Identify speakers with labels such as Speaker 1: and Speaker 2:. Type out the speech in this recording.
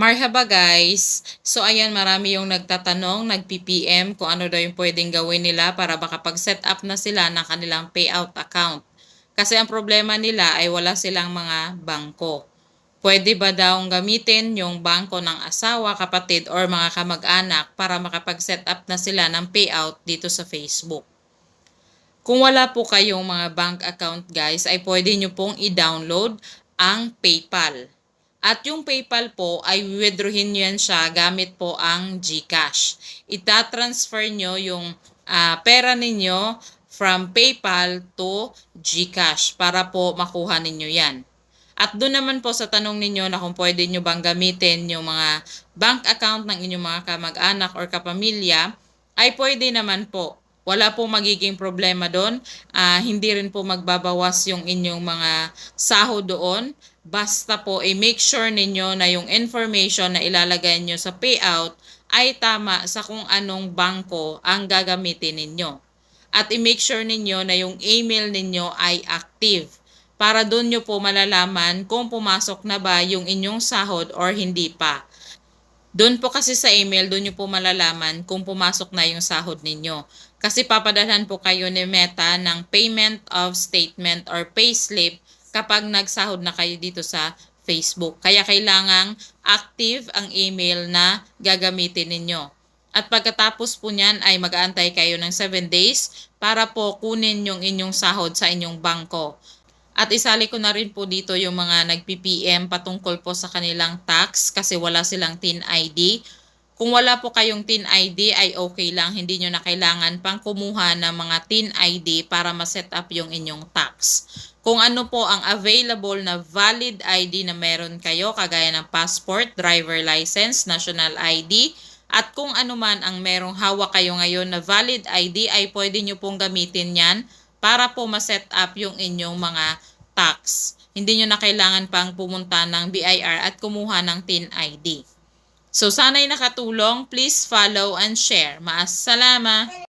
Speaker 1: Marhaba guys! So ayan, marami yung nagtatanong, nag-PPM kung ano daw yung pwedeng gawin nila para makapag-set up na sila ng kanilang payout account. Kasi ang problema nila ay wala silang mga bangko. Pwede ba daw gamitin yung bangko ng asawa, kapatid, or mga kamag-anak para makapag-set up na sila ng payout dito sa Facebook? Kung wala po kayong mga bank account guys, ay pwede nyo pong i-download ang PayPal. At yung PayPal po ay withdrawin nyo yan siya gamit po ang GCash. Ita-transfer nyo yung ah, pera ninyo from PayPal to GCash para po makuha ninyo yan. At doon naman po sa tanong ninyo na kung pwede nyo bang gamitin yung mga bank account ng inyong mga kamag-anak or kapamilya, ay pwede naman po. Wala po magiging problema doon. Ah, hindi rin po magbabawas yung inyong mga sahod doon. Basta po i-make sure ninyo na yung information na ilalagay nyo sa payout ay tama sa kung anong bangko ang gagamitin ninyo. At i-make sure ninyo na yung email ninyo ay active para doon nyo po malalaman kung pumasok na ba yung inyong sahod or hindi pa. Doon po kasi sa email, doon nyo po malalaman kung pumasok na yung sahod ninyo. Kasi papadalhan po kayo ni Meta ng payment of statement or payslip kapag nagsahod na kayo dito sa Facebook. Kaya kailangang active ang email na gagamitin ninyo. At pagkatapos po niyan ay mag-aantay kayo ng 7 days para po kunin yung inyong sahod sa inyong bangko. At isali ko na rin po dito yung mga nag-PPM patungkol po sa kanilang tax kasi wala silang TIN ID. Kung wala po kayong TIN ID ay okay lang, hindi nyo na kailangan pang kumuha ng mga TIN ID para ma-set up yung inyong tax. Kung ano po ang available na valid ID na meron kayo, kagaya ng passport, driver license, national ID, at kung ano man ang merong hawak kayo ngayon na valid ID ay pwede nyo pong gamitin yan para po ma-set up yung inyong mga tax. Hindi nyo na kailangan pang pumunta ng BIR at kumuha ng TIN ID. So, sana'y nakatulong. Please follow and share. Maas salama!